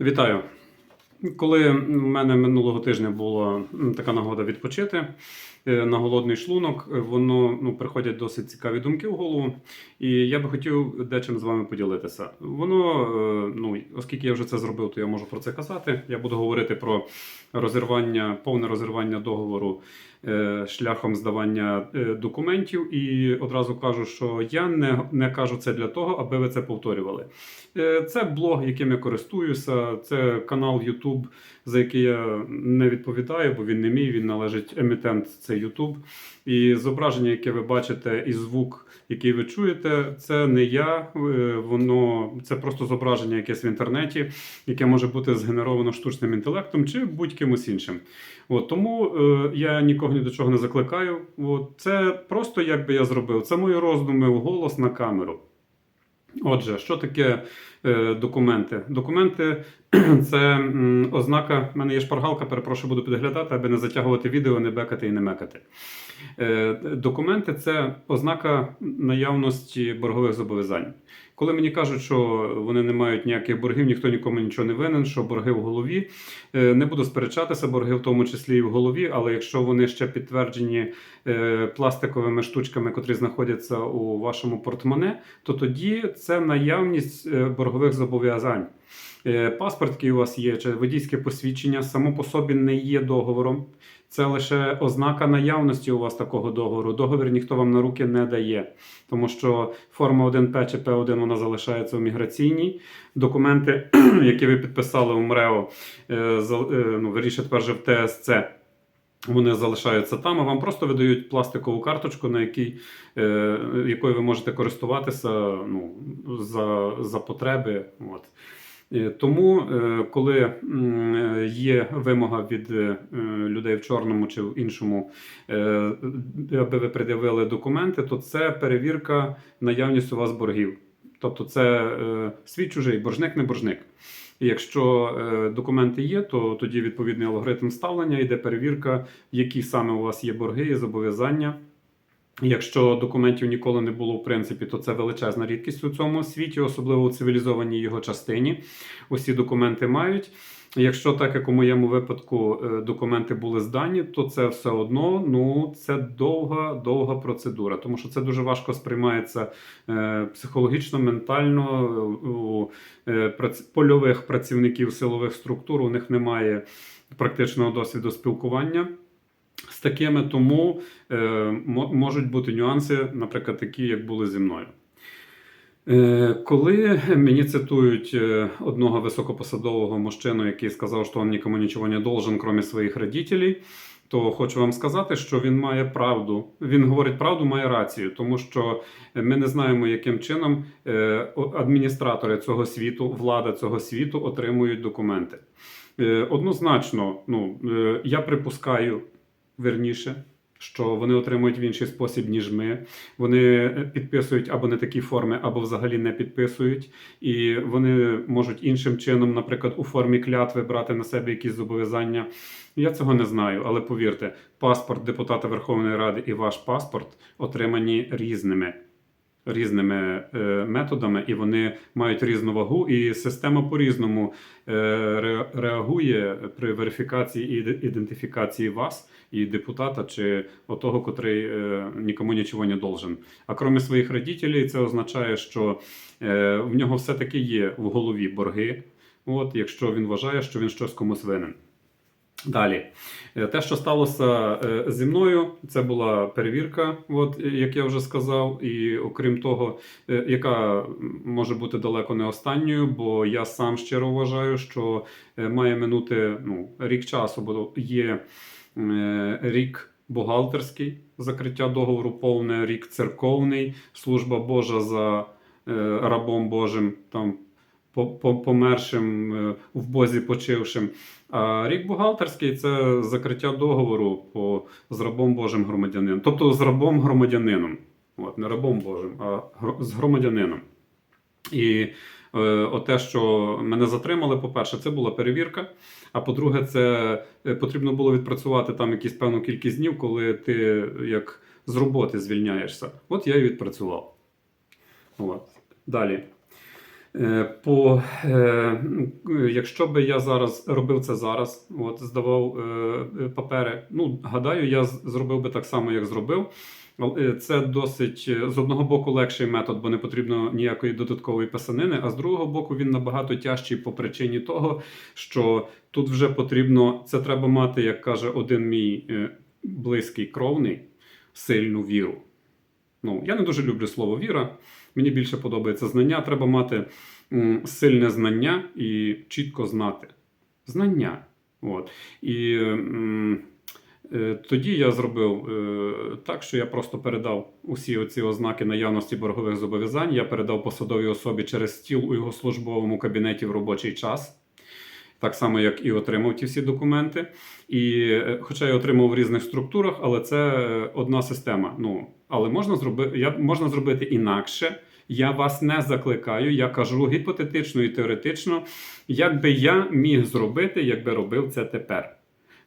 Вітаю. Коли в мене минулого тижня була така нагода відпочити е, на голодний шлунок, е, воно ну, приходять досить цікаві думки в голову. І я би хотів дечим з вами поділитися. Воно, е, ну, оскільки я вже це зробив, то я можу про це казати. Я буду говорити про розірвання, повне розірвання договору шляхом здавання е, документів. І одразу кажу, що я не, не кажу це для того, аби ви це повторювали. Е, Це блог, яким я користуюся, це канал YouTube, за який я не відповідаю, бо він не мій, він належить емітент, це YouTube. І зображення, яке ви бачите, і звук, який ви чуєте, це не я. е, Воно це просто зображення якесь в інтернеті, яке може бути згенеровано штучним інтелектом чи будь-кимось іншим. От, тому е, я нікого ні до чого не закликаю. От, це просто як би я зробив. Це мої роздуми голос на камеру. Отже, що таке е, документи? Документи це м, ознака. в мене є шпаргалка, перепрошую, буду підглядати, аби не затягувати відео, не бекати і не мекати. Е, документи це ознака наявності боргових зобов'язань. Коли мені кажуть, що вони не мають ніяких боргів, ніхто нікому нічого не винен, що борги в голові. е, Не буду сперечатися, борги в тому числі і в голові, але якщо вони ще підтверджені е, пластиковими штучками, котрі знаходяться у вашому портмоне, то тоді це наявність е, боргових зобов'язань. Паспорт, який у вас є, чи водійське посвідчення само по собі не є договором. Це лише ознака наявності у вас такого договору. Договір ніхто вам на руки не дає, тому що форма 1П чи П1 вона залишається в міграційній. Документи, які ви підписали у МРЕО, е, е, ну, вірніше тепер же в ТСЦ. Вони залишаються там, а вам просто видають пластикову карточку, на якій, е, якою ви можете користуватися ну, за, за потреби. От. Е, Тому, е, коли є вимога від е, людей в чорному чи в іншому, аби ви пред'явили документи, то це перевірка наявність у вас боргів. Тобто це свій чужий, боржник не боржник. І якщо документи є, то тоді відповідний алгоритм ставлення йде перевірка, які саме у вас є борги і зобов'язання. Якщо документів ніколи не було в принципі, то це величезна рідкість у цьому світі, особливо у цивілізованій його частині. Усі документи мають. Якщо так як у моєму випадку е, документи були здані, то це все одно ну це довга, довга процедура, тому що це дуже важко сприймається е, психологічно, ментально е, у польових працівників силових структур. У них немає практичного досвіду спілкування з такими, тому е, можуть бути нюанси, наприклад, такі, як були зі мною. Е, Коли мені цитують е, одного високопосадового мужчину, який сказав, що він нікому нічого не должен, крім своїх родителей, то хочу вам сказати, що він має правду. Він говорить правду, має рацію, тому що ми не знаємо, яким чином е, адміністратори цього світу, влада цього світу отримують документи. Однозначно, ну я припускаю верніше. Що вони отримують в інший спосіб, ніж ми. Вони підписують або не такі форми, або взагалі не підписують, і вони можуть іншим чином, наприклад, у формі клятви брати на себе якісь зобов'язання. Я цього не знаю, але повірте, паспорт депутата Верховної Ради і ваш паспорт отримані різними. Різними е, методами, і вони мають різну вагу, і система по-різному е, реагує при верифікації і ідентифікації вас і депутата, чи отого, котрий е, нікому нічого не должен. А крім своїх родителей, це означає, що в нього все-таки є в голові борги, от, якщо він вважає, що він щось комусь винен. Далі, Е, те, що сталося е, зі мною, це була перевірка, от, е, як я вже сказав, і окрім того, яка може бути далеко не останньою, бо я сам щиро вважаю, що має минути ну, рік часу, бо є рік бухгалтерський закриття договору, повне рік церковний, служба Божа за рабом Божим, там помершим е, в Бозі почившим. А рік бухгалтерський це закриття договору по, з рабом Божим громадянином. Тобто з рабом громадянином. От, не рабом Божим, а з громадянином. І е, оте, що мене затримали, по-перше, це була перевірка. А по-друге, це е, потрібно було відпрацювати там якусь певну кількість днів, коли ти як з роботи звільняєшся. От я і відпрацював. От. Далі. Е, По, е, якщо би я зараз робив це зараз, от здавав е, папери, ну гадаю, я зробив би так само, як зробив. Це досить з одного боку легший метод, бо не потрібно ніякої додаткової писанини. А з другого боку, він набагато тяжчий по причині того, що тут вже потрібно це треба мати, як каже один мій близький кровний, сильну віру. Ну, я не дуже люблю слово віра. Мені більше подобається знання. Треба мати сильне знання і чітко знати. Знання. От. І е, тоді я зробив е, так, що я просто передав усі оці ознаки наявності боргових зобов'язань. Я передав посадовій особі через стіл у його службовому кабінеті в робочий час. Так само, як і отримав ті всі документи. І е, хоча я отримав в різних структурах, але це одна система. Ну, але можна зробити, я, можна зробити інакше. Я вас не закликаю, я кажу гіпотетично і теоретично, як би я міг зробити, якби робив це тепер.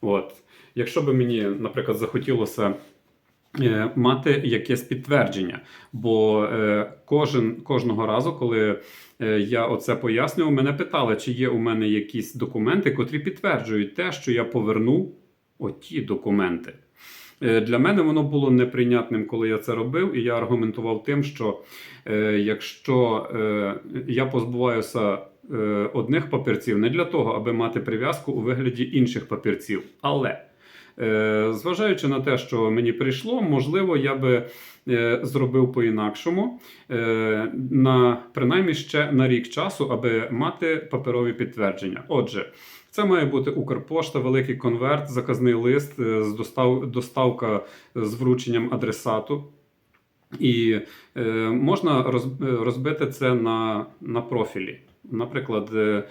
От. Якщо би мені, наприклад, захотілося е, мати якесь підтвердження, бо е, кожен, кожного разу, коли е, я оце пояснював, мене питали, чи є у мене якісь документи, котрі підтверджують те, що я повернув оті документи. Е, Для мене воно було неприйнятним, коли я це робив, і я аргументував тим, що е, якщо е, я позбуваюся одних папірців не для того, аби мати прив'язку у вигляді інших папірців, але зважаючи на те, що мені прийшло, можливо, я би зробив по-інакшому на принаймні ще на рік часу, аби мати паперові підтвердження. Отже. Це має бути Укрпошта, великий конверт, заказний лист, е, достав, доставка з врученням адресату. І е, можна е, розбити це на, на профілі. Наприклад, е,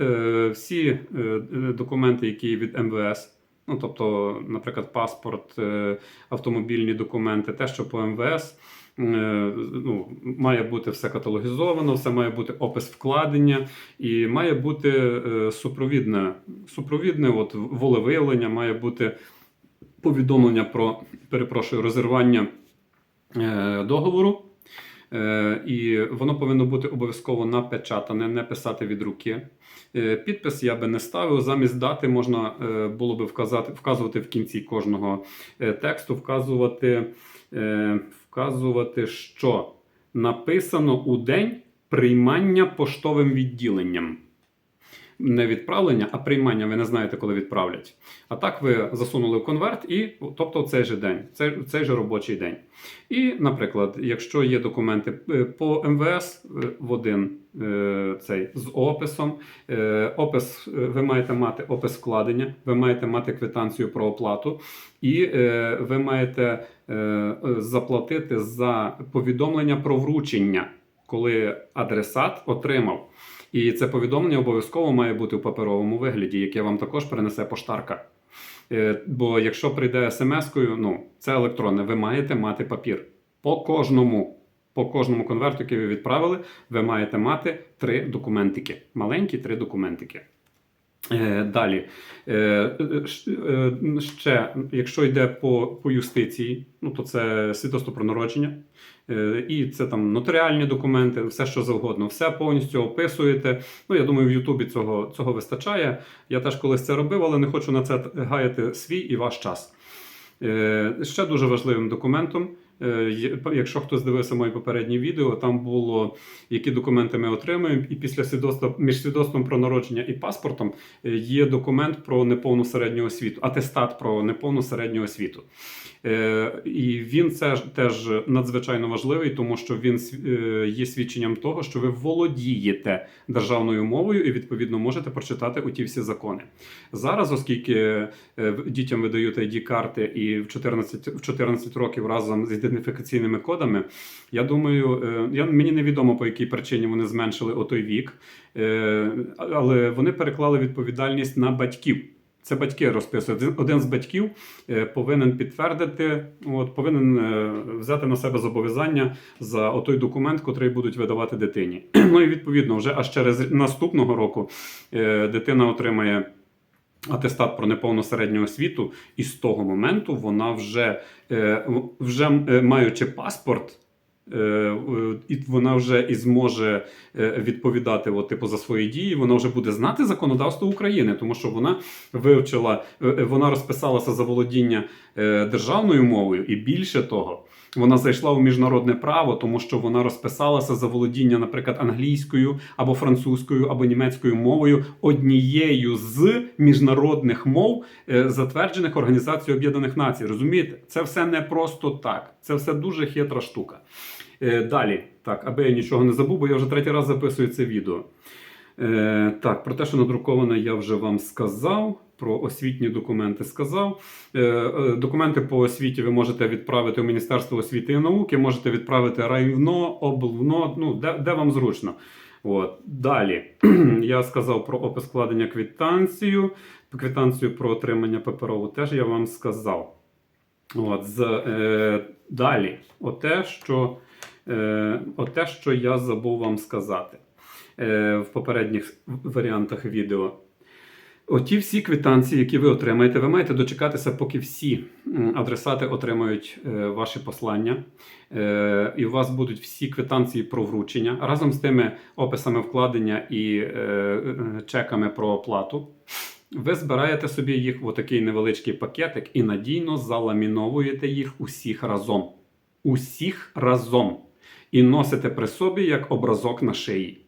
е, всі е, е, документи, які від МВС, ну тобто, наприклад, паспорт, е, автомобільні документи, те, що по МВС. е, Ну, має бути все каталогізовано, все має бути опис вкладення, і має бути е, супровідне, супровідне от, волевиявлення, має бути повідомлення про перепрошую, розірвання договору. Е, і воно повинно бути обов'язково напечатане, не писати від руки. Е, Підпис я би не ставив. Замість дати можна е, було би вказати, вказувати в кінці кожного тексту, вказувати, вказувати, що написано у день приймання поштовим відділенням. Не відправлення, а приймання. Ви не знаєте, коли відправлять. А так ви засунули в конверт, і тобто в цей же день, цей, цей же робочий день. І, наприклад, якщо є документи е, по МВС е, в один е, цей з описом, опис, ви маєте мати опис вкладення, ви маєте мати квитанцію про оплату, і ви маєте заплатити за повідомлення про вручення, коли адресат отримав. І це повідомлення обов'язково має бути в паперовому вигляді, яке вам також принесе поштарка. Е, Бо якщо прийде смс-кою, ну це електронне, ви маєте мати папір. По кожному, по кожному конверту, який ви відправили, ви маєте мати три документики. Маленькі три документики. Е, Далі, Е, ще, якщо йде по, по юстиції, ну то це свідоцтво про народження, і це там нотаріальні документи, все що завгодно, все повністю описуєте. Ну, я думаю, в Ютубі цього, цього вистачає. Я теж колись це робив, але не хочу на це гаяти свій і ваш час. Е, Ще дуже важливим документом. Е, Якщо хтось дивився моє попереднє відео, там було які документи ми отримуємо, і після свідоцтва між свідоцтвом про народження і паспортом е, є документ про неповну середню освіту, атестат про неповну середню освіту. Е, І він це теж надзвичайно важливий, тому що він є свідченням того, що ви володієте державною мовою і відповідно можете прочитати у ті всі закони. Зараз, оскільки дітям видають id карти і в 14, в 14 років разом з ідентифікаційними кодами, я думаю, е, я, мені невідомо по якій причині вони зменшили отой вік, е, але вони переклали відповідальність на батьків. Це батьки розписують. Один- з батьків е, повинен підтвердити, от, повинен взяти на себе зобов'язання за отой документ, котрий будуть видавати дитині. Ну і відповідно, вже аж через наступного року дитина отримає атестат про неповну середню освіту, і з того моменту вона вже, е, вже е, маючи паспорт. е, і вона вже і зможе відповідати от, типу, за свої дії, вона вже буде знати законодавство України, тому що вона вивчила, вона розписалася за володіння державною мовою, і більше того, вона зайшла у міжнародне право, тому що вона розписалася за володіння, наприклад, англійською або французькою або німецькою мовою однією з міжнародних мов, е, затверджених Організацією Об'єднаних Націй. Розумієте, це все не просто так. Це все дуже хитра штука. Е, Далі, так, аби я нічого не забув, бо я вже третій раз записую це відео. Е, так, про те, що надруковане, я вже вам сказав. Про освітні документи сказав. Е, е, документи по освіті ви можете відправити у Міністерство освіти і науки, можете відправити райвно, облвно, ну, де, де вам зручно. От. Далі я сказав про опис складення квитанцію. Квитанцію про отримання паперову теж я вам сказав. От, з, е, далі, оте, що, е, оте, що я забув вам сказати е, в попередніх варіантах відео. Оті всі квитанції, які ви отримаєте, ви маєте дочекатися, поки всі адресати отримають е, ваші послання, е, і у вас будуть всі квитанції про вручення разом з тими описами вкладення і е, чеками про оплату. Ви збираєте собі їх в отакий невеличкий пакетик і надійно заламіновуєте їх усіх разом. Усіх разом. І носите при собі як образок на шиї.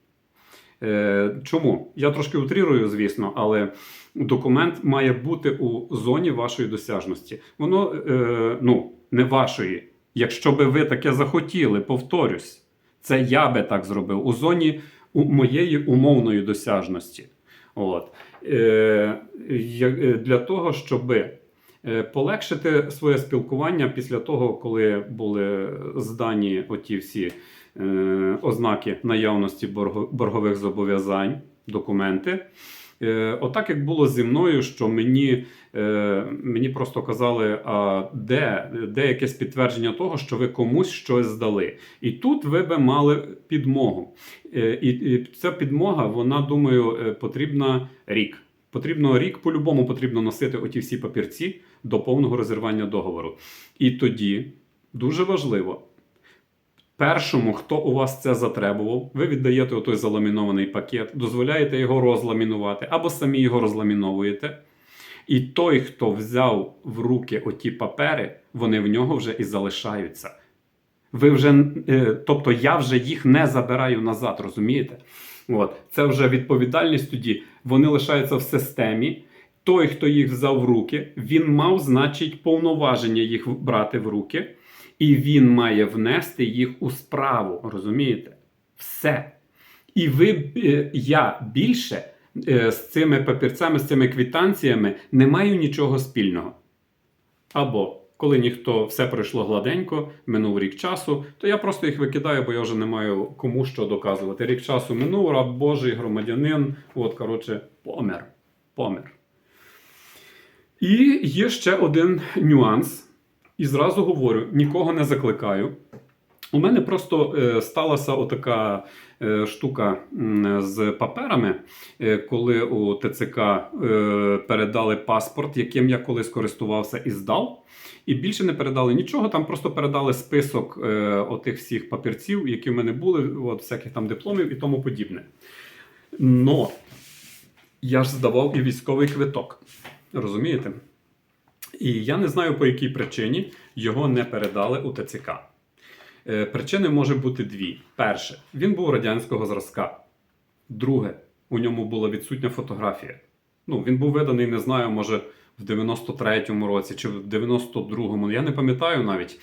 Е, чому? Я трошки утрірую, звісно, але документ має бути у зоні вашої досяжності. Воно е, ну, не вашої. Якщо би ви таке захотіли, повторюсь, це я би так зробив у зоні у моєї умовної досяжності. От. Е, для того, щоб полегшити своє спілкування після того, коли були здані оті всі ознаки наявності боргових зобов'язань, документи. Е, отак як було зі мною, що мені, е, мені просто казали, а де, де якесь підтвердження того, що ви комусь щось здали. І тут ви би мали підмогу. Е, і, ця підмога, вона, думаю, е, потрібна рік. Потрібно рік, по-любому потрібно носити оті всі папірці до повного розірвання договору. І тоді дуже важливо. Першому, хто у вас це затребував, ви віддаєте отой заламінований пакет, дозволяєте його розламінувати або самі його розламіновуєте. І той, хто взяв в руки оті папери, вони в нього вже і залишаються. Ви вже, е, тобто я вже їх не забираю назад, розумієте? От. Це вже відповідальність тоді. Вони лишаються в системі. Той, хто їх взяв в руки, він мав, значить, повноваження їх брати в руки, і він має внести їх у справу. Розумієте? Все. І ви, е, я більше е, з цими папірцями, з цими квитанціями не маю нічого спільного. Або коли ніхто все пройшло гладенько, минув рік часу, то я просто їх викидаю, бо я вже не маю кому що доказувати. Рік часу минув, раб Божий, громадянин, от, коротше, помер. Помер. І є ще один нюанс. І зразу говорю: нікого не закликаю. У мене просто е, сталася отака е, штука з паперами, е, коли у ТЦК передали паспорт, яким я колись користувався і здав. І більше не передали нічого, там просто передали список отих всіх папірців, які в мене були, от, всяких там дипломів і тому подібне. Но я ж здавав і військовий квиток. Розумієте? І я не знаю, по якій причині його не передали у ТЦК. Е, Причини може бути дві. Перше, він був радянського зразка. Друге, у ньому була відсутня фотографія. Ну, він був виданий, не знаю, може, в 93-му році чи в 92-му. Я не пам'ятаю навіть.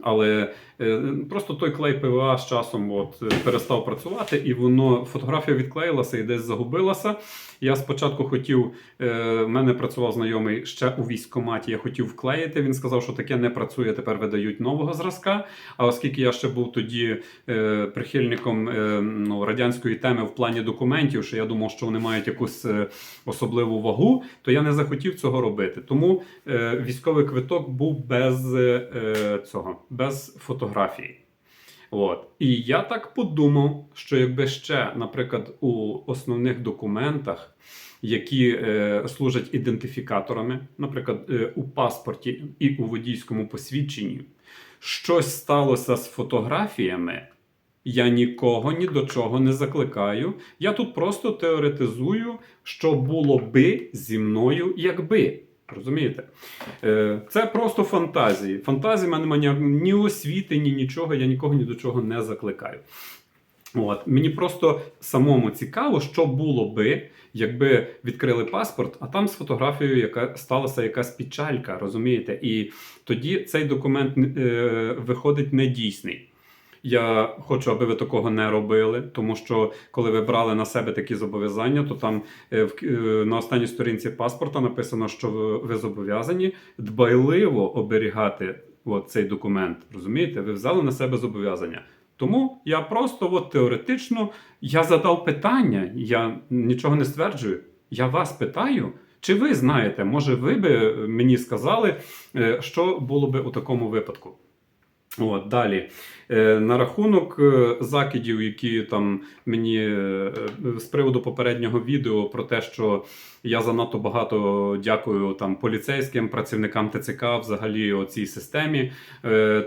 Але е, просто той клей ПВА з часом от, перестав працювати, і воно фотографія відклеїлася і десь загубилася. Я спочатку хотів, е, в мене працював знайомий ще у військкоматі, я хотів вклеїти. Він сказав, що таке не працює, тепер видають нового зразка. А оскільки я ще був тоді е, прихильником ну, радянської теми в плані документів, що я думав, що вони мають якусь особливу вагу, то я не захотів цього робити. Тому військовий квиток був без е, цього, без фотографії. От. І я так подумав, що якби ще, наприклад, у основних документах, які е, служать ідентифікаторами, наприклад, е, у паспорті і у водійському посвідченні, щось сталося з фотографіями, я нікого ні до чого не закликаю. Я тут просто теоретизую, що було би зі мною, якби. Розумієте? Е, Це просто фантазії. Фантазії в мене немає ні освіти, ні нічого, я нікого ні до чого не закликаю. От. Мені просто самому цікаво, що було би, якби відкрили паспорт, а там з фотографією яка сталася якась печалька, розумієте? І тоді цей документ е, виходить недійсний. Я хочу, аби ви такого не робили, тому що коли ви брали на себе такі зобов'язання, то там е, е, на останній сторінці паспорта написано, що ви, зобов'язані дбайливо оберігати от, цей документ. Розумієте? Ви взяли на себе зобов'язання. Тому я просто от, теоретично я задав питання, я нічого не стверджую. Я вас питаю, чи ви знаєте, може, ви би мені сказали, е, що було би у такому випадку? От, далі. Е, на рахунок е, закидів, які там мені е, з приводу попереднього відео про те, що я занадто багато дякую там поліцейським працівникам ТЦК, взагалі о цій системі,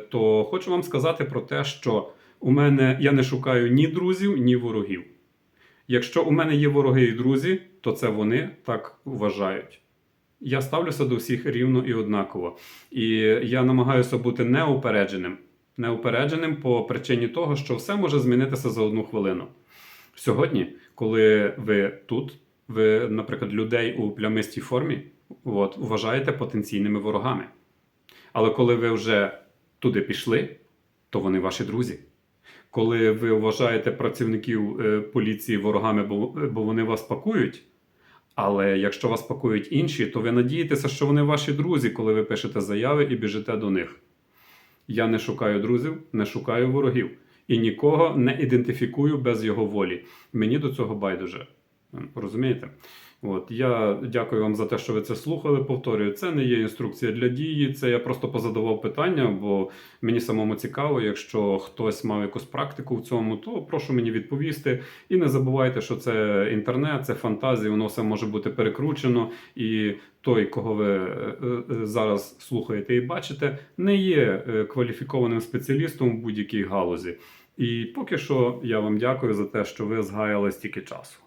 то хочу вам сказати про те, що у мене я не шукаю ні друзів, ні ворогів. Якщо у мене є вороги і друзі, то це вони так вважають. Я ставлюся до всіх рівно і однаково. І я намагаюся бути неупередженим. Неупередженим по причині того, що все може змінитися за одну хвилину. Сьогодні, коли ви тут, ви, наприклад, людей у плямистій формі, от, вважаєте потенційними ворогами. Але коли ви вже туди пішли, то вони ваші друзі. Коли ви вважаєте працівників е, поліції ворогами, бо, вони вас пакують, але якщо вас пакують інші, то ви надієтеся, що вони ваші друзі, коли ви пишете заяви і біжите до них. Я не шукаю друзів, не шукаю ворогів і нікого не ідентифікую без його волі. Мені до цього байдуже. Розумієте? От я дякую вам за те, що ви це слухали. Повторюю, це не є інструкція для дії. Це я просто позадавав питання, бо мені самому цікаво. Якщо хтось мав якусь практику в цьому, то прошу мені відповісти. І не забувайте, що це інтернет, це фантазія, воно все може бути перекручено. І той, кого ви е, е, зараз слухаєте і бачите, не є е, кваліфікованим спеціалістом в будь-якій галузі. І поки що я вам дякую за те, що ви згаяли стільки часу.